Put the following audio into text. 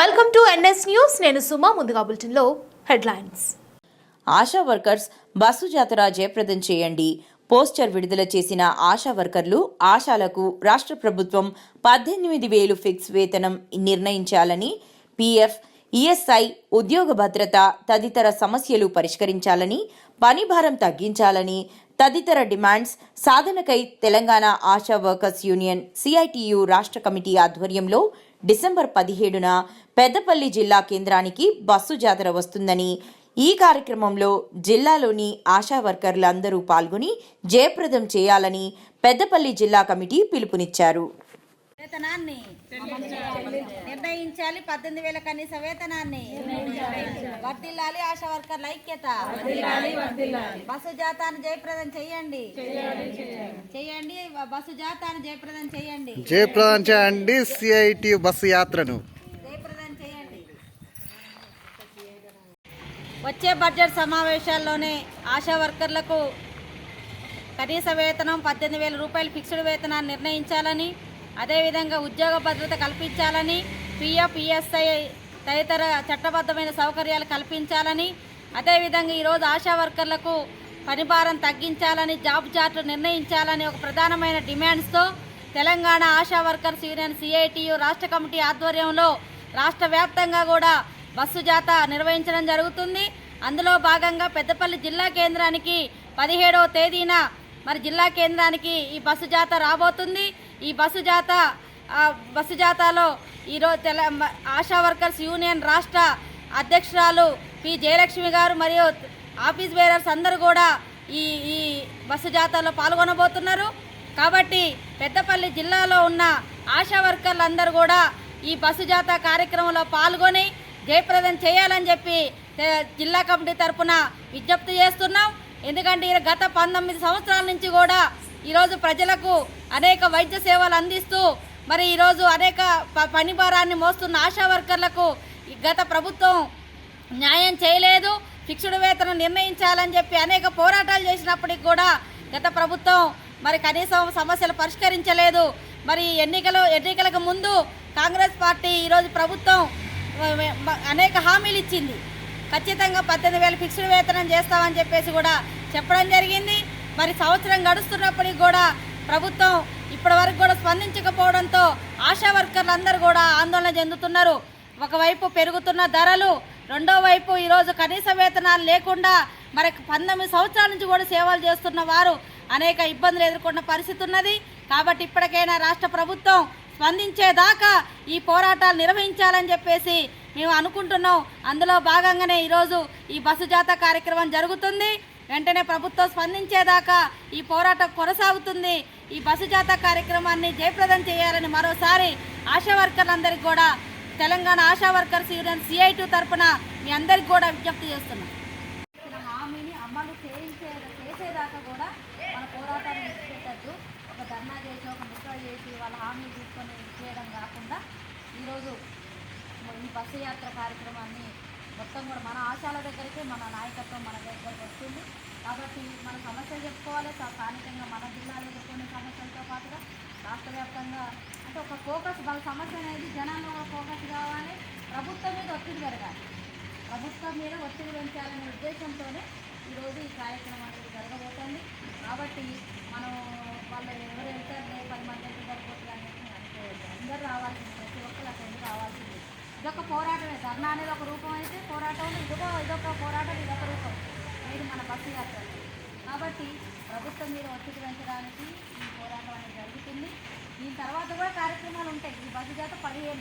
Welcome to NS news నేను సుమా ముందుగా బులెటిన్లో హెడ్లైన్స్. ఆశా వర్కర్స్ బస్సు జాతర జయప్రదం చేయండి. పోస్టర్ విడుదల చేసిన ఆశా వర్కర్లు ఆశాలకు రాష్ట్ర ప్రభుత్వం పద్దెనిమిది వేలు ఫిక్స్ వేతనం నిర్ణయించాలని పీఎఫ్ ఈఎస్ఐ ఉద్యోగ భద్రత తదితర సమస్యలు పరిష్కరించాలని పని భారం తగ్గించాలని తదితర demands సాధనకై Telangana Asha workers union CITU రాష్ట్ర కమిటీ ఆధ్వర్యంలో డిసెంబర్ పదిహేడున పెద్దపల్లి జిల్లా కేంద్రానికి బస్సు జాతర వస్తుందని ఈ కార్యక్రమంలో జిల్లాలోని ఆశా వర్కర్లందరూ పాల్గొని జయప్రదం చేయాలని పెద్దపల్లి జిల్లా కమిటీ పిలుపునిచ్చారు. వేతనాన్ని నిర్ణయించాలి. పద్దెనిమిది వేల కనీస వేతనాన్ని వర్దిల్లాలి ఆశా వర్కర్ల ఐక్యత బస్సు జాతాను జయప్రదం చేయండి. చేయండి బస్సు జాతాను జయప్రదం చేయండి. జయప్రదం చేయండి సిఐటి బస్సు యాత్రను. జయప్రదం చేయండి. వచ్చే బడ్జెట్ సమావేశాల్లోనే ఆశా వర్కర్లకు కనీస వేతనం పద్దెనిమిది వేల రూపాయలు ఫిక్స్డ్ వేతనాన్ని నిర్ణయించాలని అదేవిధంగా ఉద్యోగ భద్రత కల్పించాలని పిఎఫ్ ఈఎస్ఐ తదితర చట్టబద్ధమైన సౌకర్యాలు కల్పించాలని అదేవిధంగా ఈరోజు ఆశా వర్కర్లకు పనిభారం తగ్గించాలని జాబ్ చార్ట్లు నిర్ణయించాలని ఒక ప్రధానమైన డిమాండ్స్తో Telangana Asha workers union CITU రాష్ట్ర కమిటీ ఆధ్వర్యంలో రాష్ట్ర వ్యాప్తంగా కూడా బస్సు జాత నిర్వహించడం జరుగుతుంది. అందులో భాగంగా పెద్దపల్లి జిల్లా కేంద్రానికి పదిహేడవ తేదీన మరి జిల్లా కేంద్రానికి ఈ బస్సు జాత రాబోతుంది. ఈ బస్సు జాత బస్సు జాతాలో ఈరోజు తెల ఆశా వర్కర్స్ యూనియన్ రాష్ట్ర అధ్యక్షురాలు పి. జయలక్ష్మి గారు మరియు ఆఫీస్ బేరర్స్ అందరూ కూడా ఈ ఈ బస్సు జాతాలో పాల్గొనబోతున్నారు. కాబట్టి పెద్దపల్లి జిల్లాలో ఉన్న ఆశా వర్కర్లు అందరూ కూడా ఈ బస్సు జాతా కార్యక్రమంలో పాల్గొని జయప్రదం చేయాలని చెప్పి జిల్లా కమిటీ తరపున విజ్ఞప్తి చేస్తున్నాం. ఎందుకంటే ఈ గత పంతొమ్మిది సంవత్సరాల నుంచి కూడా ఈరోజు ప్రజలకు అనేక వైద్య సేవలు అందిస్తూ మరి ఈరోజు అనేక ప- పని భారాన్ని మోస్తున్న ఆశా వర్కర్లకు గత ప్రభుత్వం న్యాయం చేయలేదు ఫిక్స్డ్ వేతనం నిర్ణయించాలని చెప్పి అనేక పోరాటాలు చేసినప్పటికి కూడా గత ప్రభుత్వం మరి కనీసం సమస్యలు పరిష్కరించలేదు. మరి ఎన్నికలు ఎన్నికలకు ముందు కాంగ్రెస్ పార్టీ ఈరోజు ప్రభుత్వం అనేక హామీలు ఇచ్చింది. ఖచ్చితంగా పద్దెనిమిది వేలు ఫిక్స్డ్ వేతనం చేస్తామని చెప్పేసి కూడా చెప్పడం జరిగింది. మరి సంవత్సరం గడుస్తున్నప్పటికీ కూడా ప్రభుత్వం ఇప్పటి వరకు కూడా స్పందించకపోవడంతో ఆశా వర్కర్లు అందరూ కూడా ఆందోళన చెందుతున్నారు. ఒకవైపు పెరుగుతున్న ధరలు రెండో వైపు ఈరోజు కనీస వేతనాలు లేకుండా మరి పంతొమ్మిది సంవత్సరాల నుంచి కూడా సేవలు చేస్తున్న వారు అనేక ఇబ్బందులు ఎదుర్కొన్న పరిస్థితి ఉన్నది. కాబట్టి ఇప్పటికైనా రాష్ట్ర ప్రభుత్వం స్పందించేదాకా ఈ పోరాటాలు నిర్వహించాలని చెప్పేసి మేము అనుకుంటున్నాం. అందులో భాగంగానే ఈరోజు ఈ బస్సు జాత కార్యక్రమం జరుగుతుంది. వెంటనే ప్రభుత్వం స్పందించేదాకా ఈ పోరాటం కొనసాగుతుంది. ఈ బస్సు జాత కార్యక్రమాన్ని జయప్రదం చేయాలని మరోసారి ఆశా వర్కర్లందరికీ కూడా Telangana Asha workers union CITU తరపున మీ అందరికి కూడా విజ్ఞప్తి చేస్తున్నాం. హామీని అమలు చేసేదాకా కూడా మన పోరాటాన్ని విడిచిపెట్టద్దు ఒక ధర్నా చేసి ఒక ముద్ర చేసి వాళ్ళ హామీ తీసుకొని చేయడం కాకుండా ఈరోజు ఈ బస్సు యాత్ర కార్యక్రమాన్ని మొత్తం కూడా మన ఆశాల దగ్గరికే మన నాయకత్వం మన దగ్గరికి వస్తుంది. కాబట్టి మన సమస్యలు చెప్పుకోవాలి. స్థానికంగా మన జిల్లాలో ఎదుర్కొనే సమస్యలతో పాటుగా రాష్ట్ర వ్యాప్తంగా అంటే ఒక ఫోకస్ వాళ్ళ సమస్య అనేది జనాల్లో ఒక ఫోకస్ కావాలి. ప్రభుత్వం మీద ఒత్తిడి పెరగాలి. ప్రభుత్వం మీద ఒత్తిడి పెంచాలనే ఉద్దేశంతోనే ఈరోజు ఈ కార్యక్రమం అనేది జరగబోతోంది. కాబట్టి మనం వాళ్ళు ఎవరు వెళ్తారు లేదు పది మంది ఎంత అనేది అనుకోవద్దు అందరూ రావాల్సింది ప్రతి ఒక్కరు అక్కడికి రావాల్సింది. ఇదొక పోరాటమే. ధర్నా అనేది ఒక రూపం అయితే పోరాటం ఇదిగో ఇదొక పోరాటం ఇదొక రూపం. ఇది మన బస్సు యాత్ర కాబట్టి ప్రభుత్వం మీద ఒత్తిడి పెంచడానికి ఈ పోరాటం అనేది జరుగుతుంది. దీని తర్వాత కూడా కార్యక్రమాలు ఉంటాయి. ఈ బస్సు జాత పదిహేను